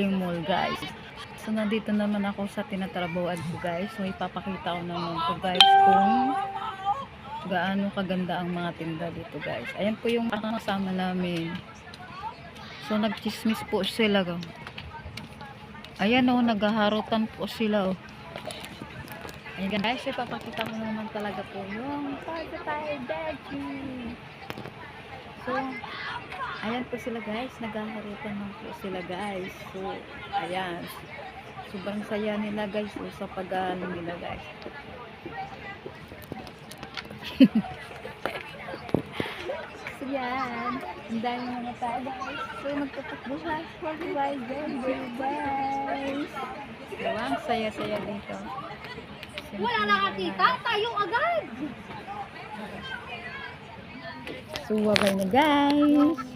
shopping mall guys. So nandito naman ako sa tinatrabawan ko guys. So ipapakita ko naman po guys kung gaano kaganda ang mga tinda dito guys. Ayan po yung mga kasama namin. So nagchismis po sila. Oh. Ayan oh, naghaharutan po sila oh. Ayan guys, ipapakita ko naman talaga po yung Pagkatay Daddy. Ayan po sila guys, naghaharutan lang po sila guys. So, ayan. Sobrang saya nila guys oh, sa pag-ano nila guys. so, yan. Ang dami mga tao guys. So, magtatakbuhan. Mag-bye guys. Diba? Ang saya-saya dito. Wala nakakita, tayo agad. So, wabay na guys.